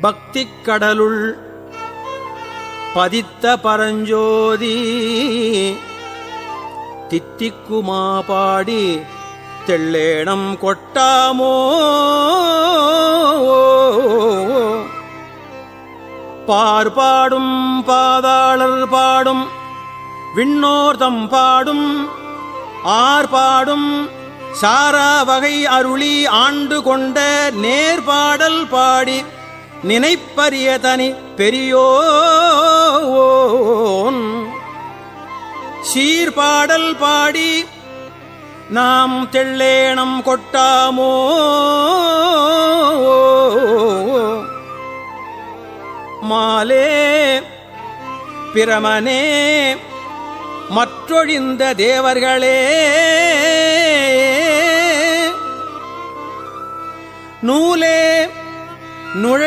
பக்திக் கடலுள் பதித்த பரஞ்சோதி தித்திக்குமா பாடி தெள்ளேணம் கொட்டாமோ? பார்பாடும் பாதாளர் பாடும் விண்ணோர்தம் பாடும் ஆர்பாடும் சாரா வகை அருளி ஆண்டு கொண்ட நேர்பாடல் பாடி நினைப்பரியதனி பெரியோன். சீர்பாடல் பாடி நாம் தெள்ளேணம் கொட்டாமோ. மாலே பிரமனே மற்றொழிந்த தேவர்களே. நூலே நுழை